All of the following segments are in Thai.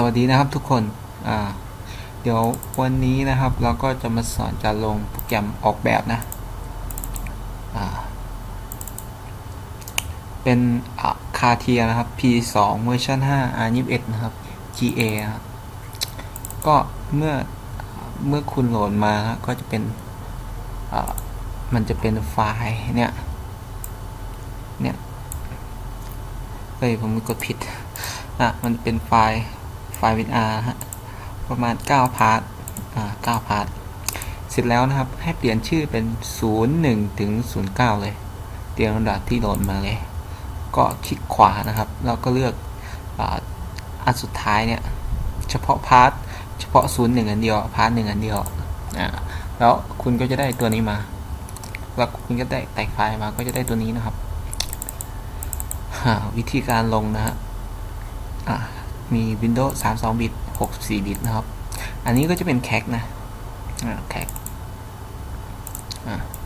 สวัสดีนะครับทุกคนเดี๋ยววันนี้นะครับเราก็จะมาสอนการลงโปรแกรมออกแบบนะเป็นคาเทียนะครับ P2 เวอร์ชัน5 R21 นะครับ GA นะครับก็เมื่อเมื่อคุณโหลดมานะก็จะเป็นมันจะเป็นไฟล์เนี่ยเนี่ยเฮ้ยผมกดผิดอะมันเป็นไฟล์ ไฟล์ WinR ฮะประมาณ 9 พาร์ทอ่า9พาร์ทเสร็จแล้วนะครับ ให้เปลี่ยนชื่อเป็น 01 ถึง 09 เลยเตียมลำดับที่โหลดมาเลย ก็คลิกขวานะครับแล้วก็เลือกอันสุดท้ายเนี่ยเฉพาะพาร์ทเฉพาะ 01 อันเดียวพาร์ทหนึ่งอันเดียวอ่าแล้วคุณก็จะได้ตัวนี้มา แล้วคุณก็ได้แตกไฟล์มาก็จะได้ตัวนี้นะครับวิธีการลงนะฮะ มี Windows 32 บิต 64 บิตนะครับ อันนี้ก็จะเป็นแคกนะแคก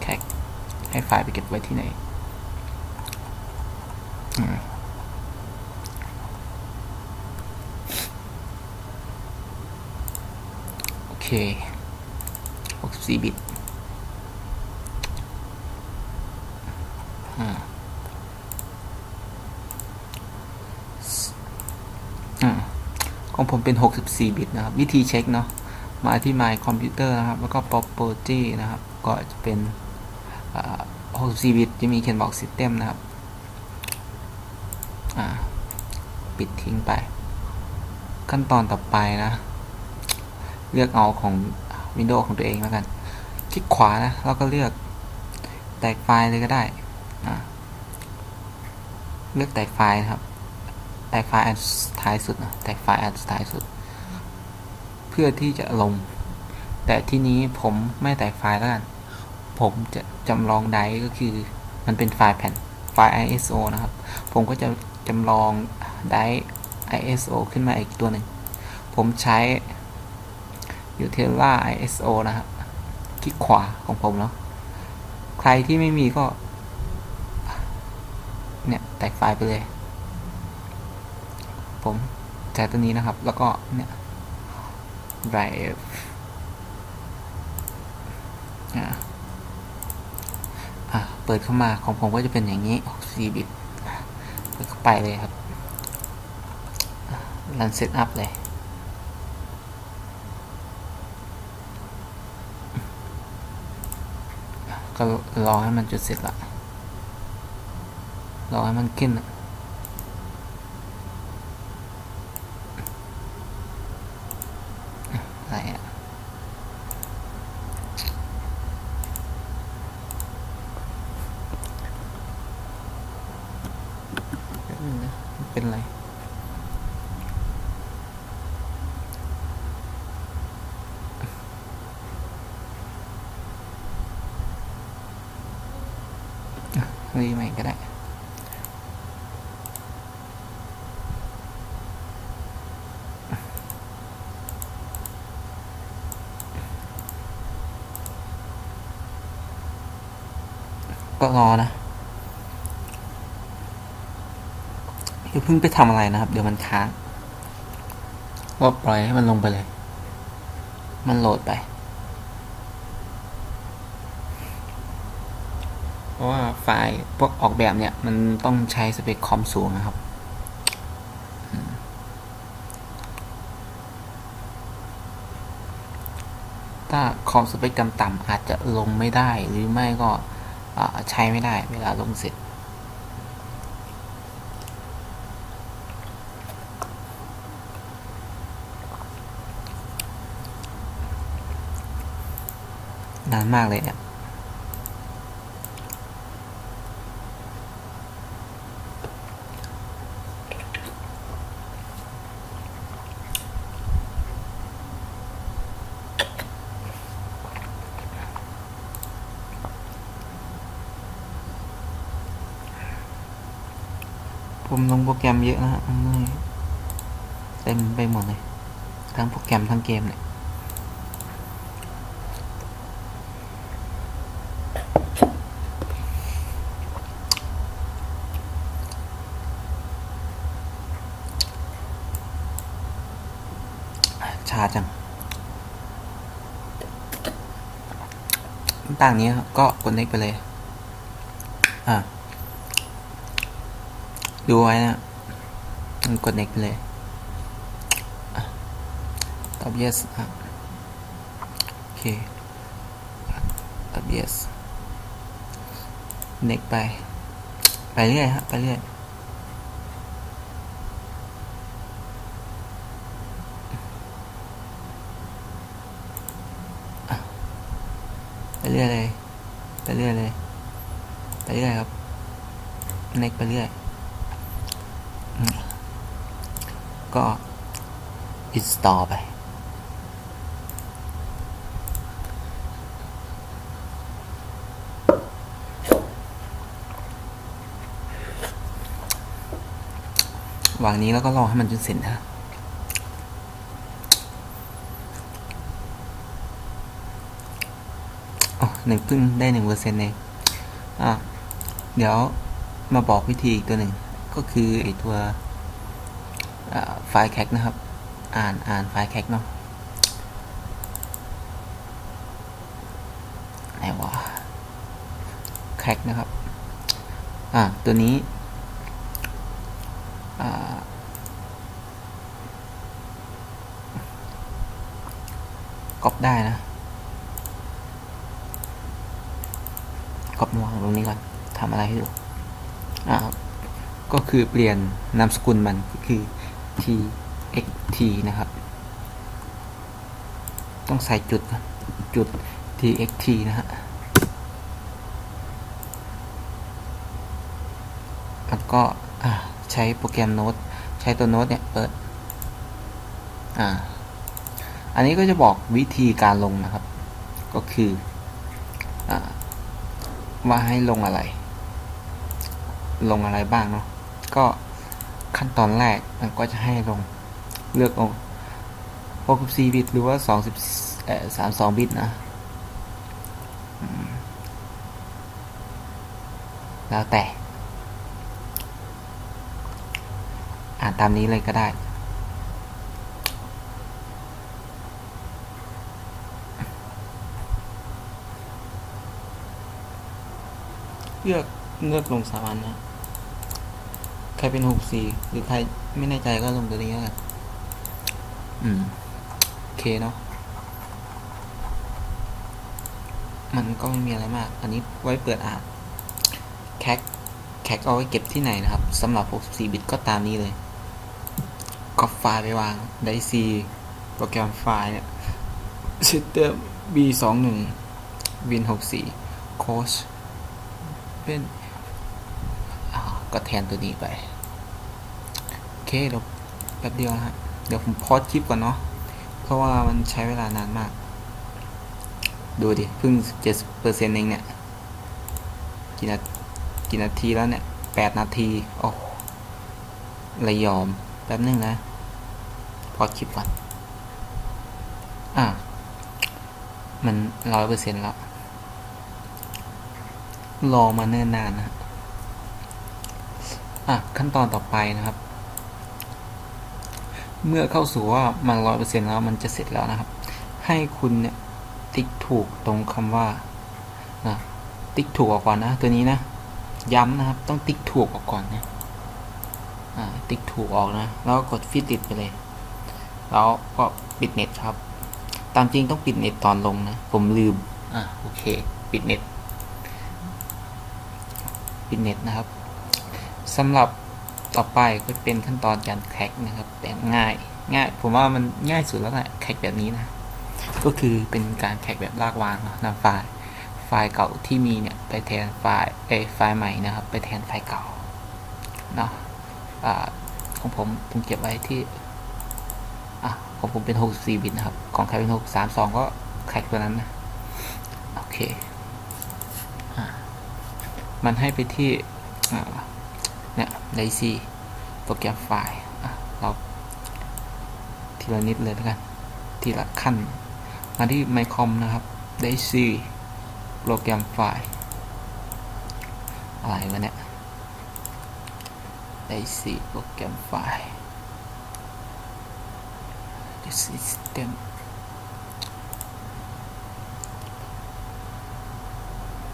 แคกให้ไฟล์ไปเก็บไว้ที่ไหนโอเค 64 บิตอ่า อ่า ของผมเป็น 64 บิตนะครับ วิธีเช็คเนาะ มาที่ My Computer นะครับ แล้วก็ Property นะครับ ก็จะเป็น 64 บิต จะมีเขียนบอก System นะครับ ปิดทิ้งไป ขั้นตอนต่อไปนะ เลือกเอาของ Windows ของตัวเองแล้วกัน คลิกขวานะ แล้วก็เลือกแตกไฟล์เลยก็ได้ เลือกแตกไฟล์นะครับ แตกไฟล์อันท้ายสุดนะแตกไฟล์อันท้ายสุด เพื่อที่จะลง แต่ที่นี้ผมไม่แตกไฟล์แล้วกัน ผมจะจำลองไดก็คือมันเป็นไฟล์แผ่นไฟล์ ISO นะครับ ผมก็จะจำลองได ISO ขึ้นมาอีกตัวหนึ่ง ผมใช้ Utella ISO นะครับ คลิกขวาของผมเนาะ ใครที่ไม่มีก็ เนี่ย แตกไฟล์ไปเลย ผมใช้ตัวนี้นะครับ แล้วก็เนี่ย drive อ่าอ่าเปิดเข้ามาของผมก็จะเป็นอย่างนี้4บิตเปิดเข้าไปเลยครับ รันเซตอัพเลย ก็รอให้มันจุดเสร็จละรอให้มันขึ้นอะอะไรอะ แป๊บนึงนะมันเป็นไร รีใหม่ก็ได้ก็รอนะอย่าเพิ่งไปทำอะไรนะครับ เดี๋ยวมันค้างก็ปล่อยให้มันลงไปเลย มันโหลดไป เพ ราะว่าไฟล์พวกออกแบบเนี่ย มันต้องใช้สเปคคอมสูงนะครับ ถ้าคอมสเปคต่ำๆอาจจะลงไม่ได้หรือไม่ก็ใช้ไม่ได้เวลาลงเสร็จนานมากเลยเนี่ย ผมลงโปรแกรมเยอะนะฮะเต็มไปหมดเลย ทั้งโปรแกรมทั้งเกมเนี่ยชาจังต่างนี้ก็กด next ไปเลย อะ ดูไว้นะกด next ไปเลยอตอบ yes อะโอเคตอบ yes next ไป ไปเรื่อยฮะไปเรื่อยไปเรื่อยเลย ไปเรื่อยเลย ไปเรื่อยครับ next ไปเรื่อยอืม ก็ install ไป วางนี้แล้วก็รอให้มันจนเสร็จนะอ๋อหนึ่งเพิ่งได้หนึ่งเปอร์เซ็นต์เองอะเดี๋ยวมาบอกวิธีอีกตัวหนึ่ง ก็คือไอตัว ไฟล์แคคนะครับ อ่านอ่านไฟล์แคคเนาะไหนวะแคคนะครับ อ่าตัวนี้ก๊อปได้นะก๊อปมาวางตรงนี้ก่อนทำอะไรให้ดูอ่าก็คือเปลี่ยนนามสกุลมันก็คือ t x t นะครับ ต้องใส่จุดจุด t x t นะฮะแล้วก็ใช้โปรแกรมโน้ตใช้ตัวโน้ตเนี่ยเปิดอ่าอันนี้ก็จะบอกวิธีการลงนะครับ ก็คืออว่าให้ลงอะไร ลงอะไรบ้างเนาะก็ ขั้นตอนแรกมันก็จะให้ลงเลือกเอา64บิตหรือว่า20เอ่อ32บิตนะแล้วแต่ อ่านตามนี้เลยก็ได้ เลือกเลือกลงสามัญนะ ครเป็นหกสี่หรือใครไม่แน่ใจก็ลงตัวนี้แล้วกันอืมโอเคเนาะมันก็ไม่มีอะไรมาก อันนี้ไว้เปิดอ่านแคคแคคเอาไว้เก็บที่ไหนนะครับสำหรับ 64 บิตก็ตามนี้เลยก็ไฟล์ไปวางได้ซีโปรแกรมไฟล์เนี่ย Shitter B21 Win 64 Coach เป็นอ่า ก็แทนตัวนี้ไป โอเคเดี๋ยวแป๊บเดียวนะฮะ เดี๋ยวผมพอดคลิปก่อนเนาะ เพราะว่ามันใช้เวลานานมาก ดูดิเพิ่งเจ็ดเปอร์เซนต์เองเนี่ย กี่นากี่นาทีแล้วเนี่ยแปดนาที โอ้เลยยอม แป๊บนึงนะ พอดคลิปก่อน อะ มันร้อยเปอร์เซ็นต์แล้ว รอมาเนิ่นนานนะ ขั้นตอนต่อไปนะครับ เมื่อเข้าสู่ว่ามันร้อยเปอร์เซ็นต์แล้วมันจะเสร็จแล้วนะครับ ให้คุณเนี่ยติ๊กถูกตรงคำว่านะติ๊กถูกออกก่อนนะ ตัวนี้นะ ย้ำนะครับ ต้องติ๊กถูกออกก่อนนะอ่าติ๊กถูกออกนะ แล้วกกดฟิตติดไปเลย แล้วก็ปิดเน็ตครับ ตามจริงต้องปิดเน็ตตอนลงนะ ผมลืม อ่าโอเค ปิดเน็ต ปิดเน็ตนะครับ สำหรับต่อไปก็เป็นขั้นตอนการแคคนะครับแบบง่ายง่ายผมว่ามันง่ายสุดแล้วแหละแคคแบบนี้นะ ก็คือเป็นการแคคแบบลากวางนะนำไฟล์ไฟล์เก่าที่มีเนี่ยไปแทนไฟล์เอยไฟล์ใหม่นะครับ ไปแทนไฟล์เก่าเนาะอ่าของผมผมเก็บไว้ที่อะของผมเป็น 64 บิตนะครับ ของใครเป็น 632 ก็แคคตัวนั้นนะโอเคอะมันให้ไปที่อ่า เนี่ยไดซีโปรแกรมไฟล์เราทีละนิดเลยแล้วกัน ทีละขั้น มาที่ไมคอมนะครับไดซีโปรแกรมไฟล์ อะไรวะเนี่ยไดซีโปรแกรมไฟล์ the system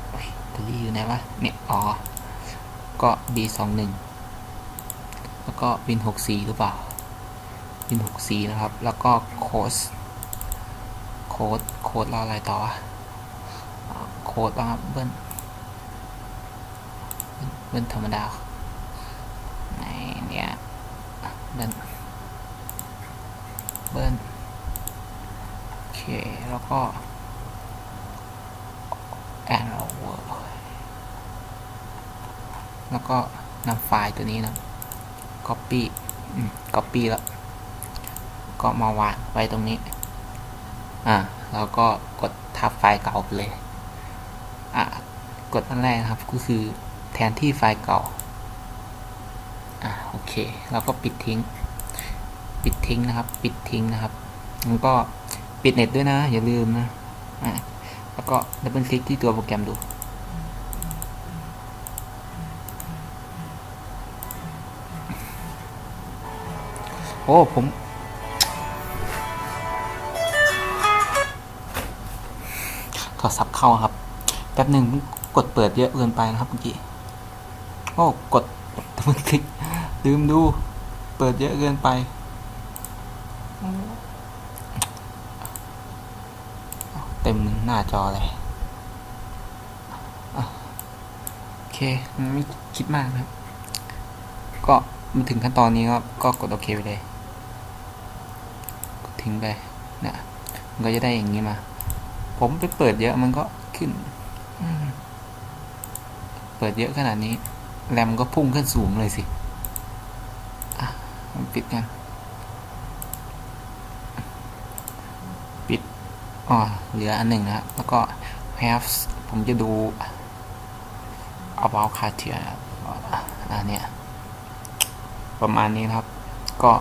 โอ้ยตัวนี้อยู่ไหนวะเนี่ยอ๋อ ก็ b สองหนึ่งแล้วก็ bin หกสี่หรือเปล่า bin หกสี่นะครับ แล้วก็โค้ดโค้ดโค้ดเราอะไรต่อโค้ดว่าเบิ้ลเบิ้ลธรรมดาไหนเนี่ยเบิ้ลเบิ้ลโอเค แล้วก็แอนโอเวอร์ แล้วก็นำไฟล์ตัวนี้นะ copy copy แล้ว ก็มาวางไว้ตรงนี้ อ่าแล้วก็กดทับไฟล์เก่าไปเลย อะ กดอันแรกนะครับ ก็คือแทนที่ไฟล์เก่า อะ โอเค แล้วก็ปิดทิ้ง ปิดทิ้งนะครับ ปิดทิ้งนะครับ แล้วก็ปิดเน็ตด้วยนะ อย่าลืมนะ อะ แล้วก็ดับเบิลคลิกที่ตัวโปรแกรมดู อ้ผมโทรศัพท์เข้าครับ แป๊บหนึ่งกดเปิดเยอะเกินไปนะครับเมื่อกี้โอ้กดดับเบิลคลิกลืมดู เปิดเยอะเกินไปเต็มหน้าจอเลยอโอเคไม่คิดมากนะครับ ก็มาถึงขั้นตอนนี้ก็ก็กดโอเคไปเลย ทิ้งไปนะมันก็จะได้อย่างนี้มา ผมไปเปิดเยอะมันก็ขึ้น เปิดเยอะขนาดนี้ แรมก็พุ่งขึ้นสูงเลยสิอะมันปิดกัน ปิด อ๋อ เหลืออันหนึ่งนะครับแล้วก็ have ผมจะดู about c a r t i e r อันเนี้ยประมาณนี้ครับ ก็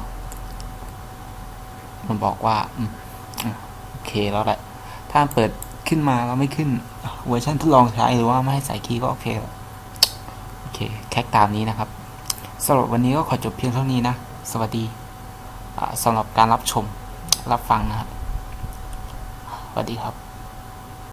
มันบอกว่าโอเคแล้วแหละ ถ้าเปิดขึ้นมาแล้วไม่ขึ้นเวอร์ชันทดลองใช้หรือว่าไม่ให้ใส่คีย์ก็โอเคแล้วโอเคแค่ตามนี้นะครับสำหรับวันนี้ก็ขอจบเพียงเท่านี้นะ สวัสดีสำหรับการรับชมรับฟังนะครับสวัสดีครับ